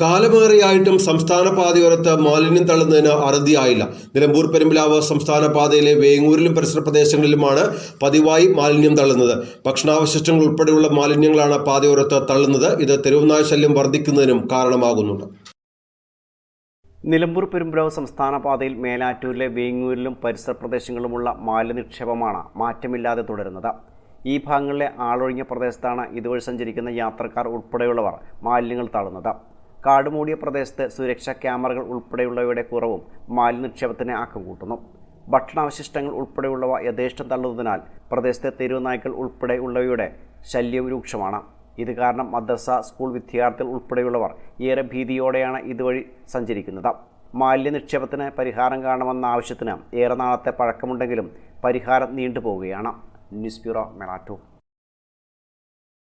കാലമേറെയായിട്ടും സംസ്ഥാന പാതയോരത്ത് മാലിന്യം തള്ളുന്നതിന് അറുതിയായില്ല. നിലമ്പൂർ പെരുമ്പിലാവ് സംസ്ഥാന പാതയിലെ വേങ്ങൂരിലും പരിസര പ്രദേശങ്ങളിലുമാണ് പതിവായി മാലിന്യം തള്ളുന്നത്. ഭക്ഷണാവശിഷ്ടങ്ങൾ ഉൾപ്പെടെയുള്ള മാലിന്യങ്ങളാണ് പാതയോരത്ത് തള്ളുന്നത്. ഇത് തെരുവുനായ ശല്യം വർദ്ധിക്കുന്നതിനും കാരണമാകുന്നുണ്ട്. നിലമ്പൂർ പെരുമ്പിലാവ് സംസ്ഥാന പാതയിൽ മേലാറ്റൂരിലെ വേങ്ങൂരിലും പരിസര പ്രദേശങ്ങളിലുമുള്ള മാലിന്യനിക്ഷേപമാണ് മാറ്റമില്ലാതെ തുടരുന്നത്. ഈ ഭാഗങ്ങളിലെ ആളൊഴിഞ്ഞ പ്രദേശത്താണ് ഇതുവഴി സഞ്ചരിക്കുന്ന യാത്രക്കാർ ഉൾപ്പെടെയുള്ളവർ മാലിന്യങ്ങൾ തള്ളുന്നത്. കാടുമൂടിയ പ്രദേശത്ത് സുരക്ഷാ ക്യാമറകൾ ഉൾപ്പെടെയുള്ളവയുടെ കുറവും മാലിന്യനിക്ഷേപത്തിന് ആക്കം കൂട്ടുന്നു. ഭക്ഷണാവശിഷ്ടങ്ങൾ ഉൾപ്പെടെയുള്ളവ യഥേഷ്ടം തള്ളുന്നതിനാൽ പ്രദേശത്തെ തെരുവുനായ്ക്കൾ ഉൾപ്പെടെയുള്ളവയുടെ ശല്യം രൂക്ഷമാണ്. ഇത് കാരണം മദ്രസ സ്കൂൾ വിദ്യാർത്ഥികൾ ഉൾപ്പെടെയുള്ളവർ ഏറെ ഭീതിയോടെയാണ് ഇതുവഴി സഞ്ചരിക്കുന്നത്. മാലിന്യ നിക്ഷേപത്തിന് പരിഹാരം കാണുമെന്ന ആവശ്യത്തിന് ഏറെ നാളത്തെ പഴക്കമുണ്ടെങ്കിലും പരിഹാരം നീണ്ടുപോവുകയാണ്. News bureau മെളാറ്റൂർ.